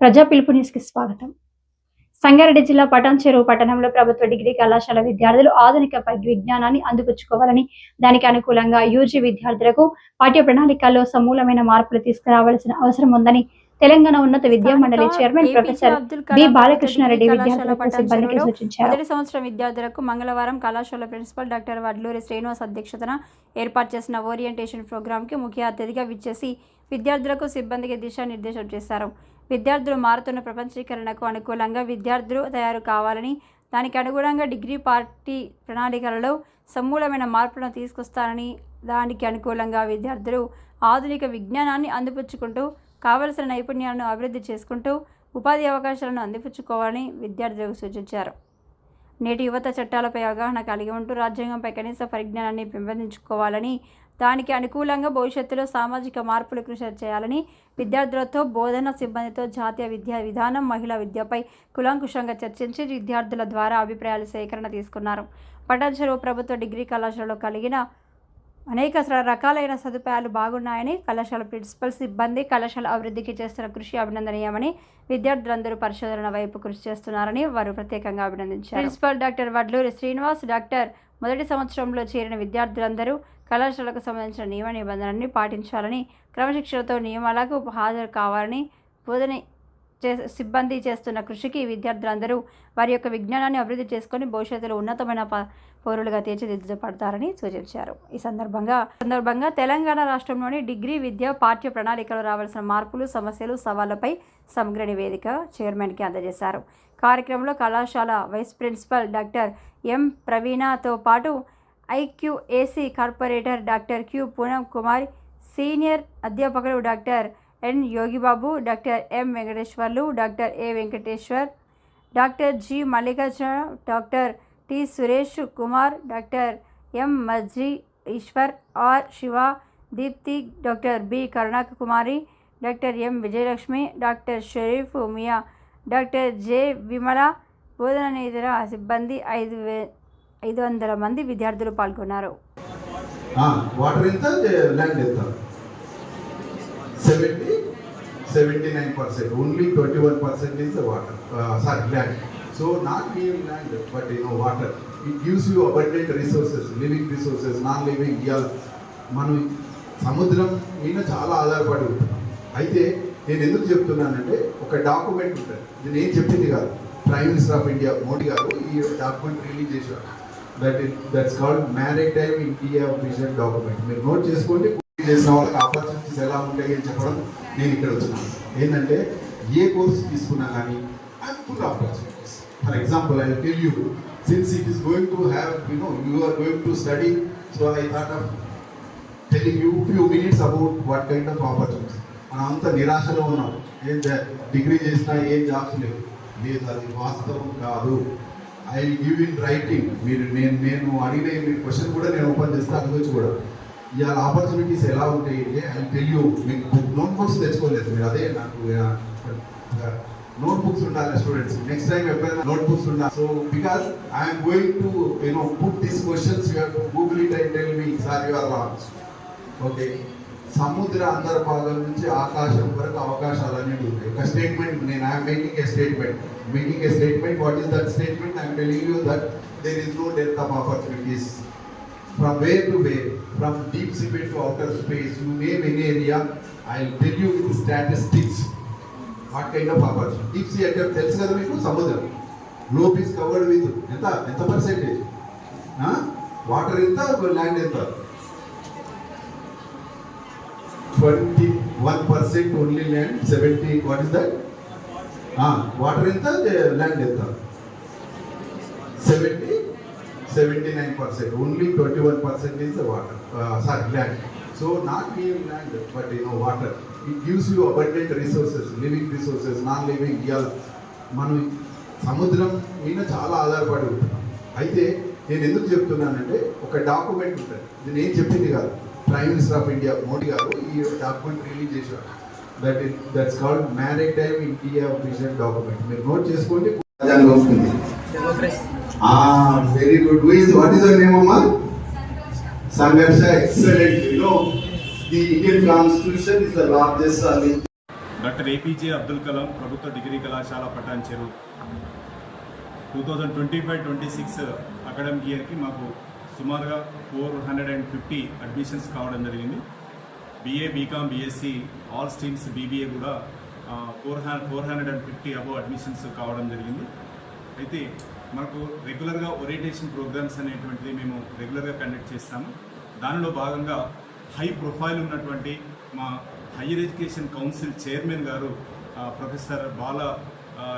ప్రజా పిలుపు న్యూస్కి స్వాగతం. సంగారెడ్డి జిల్లా పటాన్ చెరువు పట్టణంలో ప్రభుత్వ డిగ్రీ కళాశాల విద్యార్థులు ఆధునిక విజ్ఞానాన్ని అందిపుచ్చుకోవాలని దానికి అనుకూలంగా యూజీ విద్యార్థులకు పాఠ్య ప్రణాళికల్లో సమూలమైన మార్పులు తీసుకురావాల్సిన అవసరం ఉందని తెలంగాణ ఉన్నత విద్యా మండలి చైర్మన్ ప్రొఫెసర్ బి బాలకృష్ణారెడ్డి విద్యార్థులకు సిబ్బందికి సూచించారు. మొదటి సంవత్సరం విద్యార్థులకు మంగళవారం కళాశాల ప్రిన్సిపల్ డాక్టర్ వడ్లూరి శ్రీనివాస్ అధ్యక్షతన ఏర్పాటు చేసిన ఓరియంటేషన్ ప్రోగ్రాంకి ముఖ్య అతిథిగా విచ్చేసి విద్యార్థులకు సిబ్బందికి దిశానిర్దేశం చేశారు. విద్యార్థులు మారుతున్న ప్రపంచీకరణకు అనుకూలంగా విద్యార్థులు తయారు కావాలని దానికి అనుగుణంగా డిగ్రీ పార్టీ ప్రణాళికలలో సమూలమైన మార్పులను తీసుకొస్తారని దానికి అనుకూలంగా విద్యార్థులు ఆధునిక విజ్ఞానాన్ని అందిపుచ్చుకుంటూ కావలసిన నైపుణ్యాలను అభివృద్ధి చేసుకుంటూ ఉపాధి అవకాశాలను అందిపుచ్చుకోవాలని విద్యార్థులకు సూచించారు. నేటి యువత చట్టాలపై అవగాహన కలిగి ఉంటూ రాజ్యాంగంపై కనీస పరిజ్ఞానాన్ని పెంపొందించుకోవాలని దానికి అనుకూలంగా భవిష్యత్తులో సామాజిక మార్పులు కృషి చేయాలని విద్యార్థులతో బోధన సిబ్బందితో జాతీయ విద్యా విధానం మహిళా విద్యపై కులంకుషంగా చర్చించి విద్యార్థుల ద్వారా అభిప్రాయాల సేకరణ తీసుకున్నారు. పటాన్ చెరువు ప్రభుత్వ డిగ్రీ కళాశాలలో కలిగిన అనేక రకాలైన సదుపాయాలు బాగున్నాయని కళాశాల ప్రిన్సిపల్ సిబ్బంది కళాశాల అభివృద్ధికి చేస్తున్న కృషి అభినందనీయమని విద్యార్థులందరూ పరిశోధన వైపు కృషి చేస్తున్నారని వారు ప్రత్యేకంగా అభినందించారు. Principal doctor Vadluri Srinivas doctor మొదటి సంవత్సరంలో చేరిన విద్యార్థులందరూ కళాశాలకు సంబంధించిన నియమ నిబంధనలన్నీ పాటించాలని క్రమశిక్షణతో నియమాలకు హాజరు కావాలని బోధన చే సిబ్బంది చేస్తున్న కృషికి విద్యార్థులందరూ వారి యొక్క విజ్ఞానాన్ని అభివృద్ధి చేసుకొని భవిష్యత్తులో ఉన్నతమైన పౌరులుగా తీర్చిదిద్దపడతారని సూచించారు. ఈ సందర్భంగా సందర్భంగా తెలంగాణ రాష్ట్రంలోని డిగ్రీ విద్య పాఠ్య ప్రణాళికలో రావాల్సిన మార్పులు సమస్యలు సవాళ్ళపై సమగ్ర నివేదిక చైర్మన్కి అందజేశారు. కార్యక్రమంలో కళాశాల వైస్ ప్రిన్సిపల్ డాక్టర్ ఎం. ప్రవీణతో పాటు IQAC corporator doctor Q Poonam Kumar senior అధ్యాపకులు doctor N Yogibabu doctor M Venkateswarlu doctor A Venkateswar doctor G Mallikarjuna doctor T Suresh Kumar doctor M Majji Eswar R Siva Deepthi doctor B Karunaka Kumari doctor M Vijayalakshmi doctor Sharif Mia doctor J Vimala బోధనేతర సిబ్బంది ఐదు వందల మంది విద్యార్థులు పాల్గొన్నారు. Water ఎంత? Land ఎంత? Seventy seventy nine percent only twenty one percent is water sorry land so not mean land but you know water it gives you abundant resources living resources non living ఇయల్ మనం సముద్రం మీద చాలా ఆధారపడి ఉంటుంది అయితే నేను ఎందుకు చెప్తున్నానంటే ఒక డాక్యుమెంట్ ఉంటుంది. ఇది నేను చెప్పింది కాదు. Prime minister of India Modi garu ఈ డాక్యుమెంట్ రిలీజ్ చేశారు. That that's called maritime India vision document మీరు నోట్ చేసుకోండి పూర్తి చేసిన వాళ్ళకి ఆపర్చునిటీస్ ఎలా ఉంటాయి అని చెప్పడం నేను ఇక్కడ వచ్చినాను ఏంటంటే ఏ కోర్స్ తీసుకున్నా కానీ full opportunities for example I tell you since it is going to have you know you are going to study so I thought of telling you few minutes about what kind of opportunities మనం అంత నిరాశలో ఉన్నాం. ఏం degree చేసినా ఏం jobs లేవు. లేదు అది వాస్తవం కాదు. ఐ గివ్ ఇన్ రైటింగ్ మీరు నేను నేను అడిగిన మీ క్వశ్చన్ కూడా నేను ఓపెన్ చేస్తాను అది గురించి కూడా. ఇవాళ ఆపర్చునిటీస్ ఎలా ఉంటాయి? అంటే ఐ టెల్ యూ మీకు నోట్ బుక్స్ తెచ్చుకోలేదు మీరు. అదే నాకు నోట్ బుక్స్ ఉండాలి స్టూడెంట్స్ నెక్స్ట్ టైం ఎప్పుడైనా నోట్ బుక్స్ ఉండాలి so because I'm going to you know put these questions you who Google it and tell me sir you are wrong okay సముద్ర అంతర్భాగం నుంచి ఆకాశం వరకు అవకాశాలు అనేవి ఉంటాయి ఒక స్టేట్మెంట్ నేను I'm making a statement making a statement what is that statement I'm telling you that there is no death of opportunities from way to way from deep sea to outer space you name any area I tell you with statistics what kind of opportunity deep sea అంటే తెలుసు కదా మీకు? సముద్రం. లోప్ is covered with ఎంత? ఎంత percentage water ఎంత? Land ఎంత? Twenty one percent only land seventy what is that water ఎంత? ల్యాండ్ ఎంత? Seventy seventy nine percent only twenty one percent is water sorry land so not mean land but you know water it gives you abundant resources living resources non living ఇయల్ మనం సముద్రం మీద చాలా ఆధారపడి ఉంటున్నాం అయితే నేను ఎందుకు చెప్తున్నానంటే ఒక డాక్యుమెంట్ ఉంటుంది. నేను ఏం చెప్పింది కాదు. Prime minister of India Modi garu ఈ డాక్యుమెంట్ రిలీజ్ చేశారు. That that's called maritime India vision document మీరు నోట్ చేసుకోండి. వస్తుంది. is, what is your name, Amma? Sangarsha, excellent. You know, the Indian Constitution is the largest, I mean, doctor APJ Abdul Kalam ప్రభుత్వ degree కళాశాల Patancheru two thousand twenty five twenty six academic ఇయర్కి మాకు సుమారుగా four hundred and fifty admissions కావడం జరిగింది. BA BCom BSc all streams BBA కూడా four hundred four hundred and fifty above admissions కావడం జరిగింది. అయితే మనకు రెగ్యులర్గా ఓరియంటేషన్ ప్రోగ్రామ్స్ అనేటువంటిది మేము రెగ్యులర్గా కండక్ట్ చేస్తాము. దానిలో భాగంగా హై ప్రొఫైల్ ఉన్నటువంటి మా higher education council chairman garu professor Bala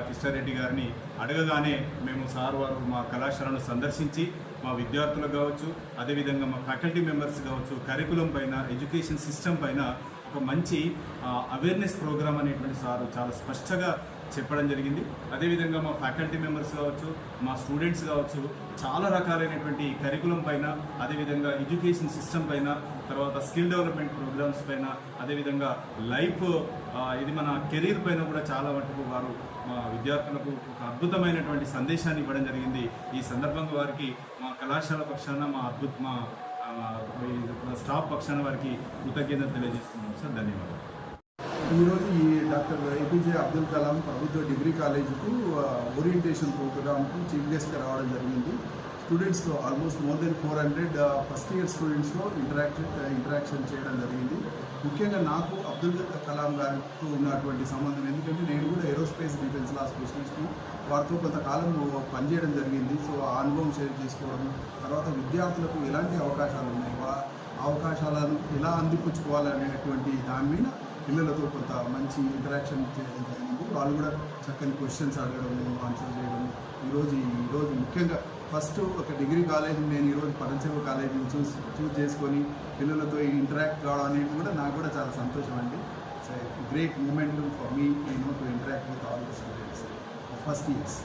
Kishtareddy Krishnareddy గారిని అడగగానే మేము సార్ వారు మా కళాశాలను సందర్శించి మా విద్యార్థులు కావచ్చు అదేవిధంగా మా ఫ్యాకల్టీ మెంబర్స్ కావచ్చు కరికులం పైన ఎడ్యుకేషన్ సిస్టమ్ పైన ఒక మంచి అవేర్నెస్ ప్రోగ్రామ్ అనేటువంటి సార్ చాలా స్పష్టంగా చెప్పడం జరిగింది. అదేవిధంగా మా ఫ్యాకల్టీ మెంబర్స్ కావచ్చు మా స్టూడెంట్స్ కావచ్చు చాలా రకాలైనటువంటి కరికులం పైన అదేవిధంగా ఎడ్యుకేషన్ సిస్టమ్ పైన తర్వాత స్కిల్ డెవలప్మెంట్ ప్రోగ్రామ్స్ పైన అదేవిధంగా లైఫ్ ఇది మన కెరీర్ పైన కూడా చాలా మటుకు వారు మా విద్యార్థులకు ఒక అద్భుతమైనటువంటి సందేశాన్ని ఇవ్వడం జరిగింది. ఈ సందర్భంగా వారికి మా కళాశాల పక్షాన మా అద్భుత మా స్టాఫ్ పక్షాన వారికి కృతజ్ఞతలు తెలియజేస్తున్నాం. సార్ ధన్యవాదాలు. ఈరోజు ఈ డాక్టర్ ఏపీజే అబ్దుల్ కలాం ప్రభుత్వ డిగ్రీ కాలేజీకు ఓరియంటేషన్ ప్రోగ్రామ్కు చీఫ్ గెస్ట్గా రావడం జరిగింది. స్టూడెంట్స్తో almost more than four hundred first year స్టూడెంట్స్తో interaction interaction చేయడం జరిగింది. ముఖ్యంగా నాకు అబ్దుల్ కలాం గారితో ఉన్నటువంటి సంబంధం ఎందుకంటే నేను కూడా ఏరోస్పేస్ డిఫెన్స్ లా స్పెషలిస్ట్ను వారితో కొంతకాలం పనిచేయడం జరిగింది. సో ఆ అనుభవం షేర్ చేసుకోవడం తర్వాత విద్యార్థులకు ఎలాంటి అవకాశాలు ఉన్నాయి? వా అవకాశాలను ఎలా అందిపుచ్చుకోవాలనేటువంటి దాని మీద పిల్లలతో కొంత మంచి ఇంటరాక్షన్ చేయడం జరిగింది. వాళ్ళు కూడా చక్కని క్వశ్చన్స్ అడగడం ఆన్సర్ చేయడం ఈరోజు ఈరోజు ముఖ్యంగా ఫస్ట్ ఒక డిగ్రీ కాలేజ్ నేను ఈరోజు పరంచేవ కాలేజీని చూస్ చూస్ చేసుకొని పిల్లలతో ఇంటరాక్ట్ కావడం అనేది కూడా నాకు కూడా చాలా సంతోషం అండి. గ్రేట్ మూమెంట్ ఫర్ మీ నేను to interact with all the students first years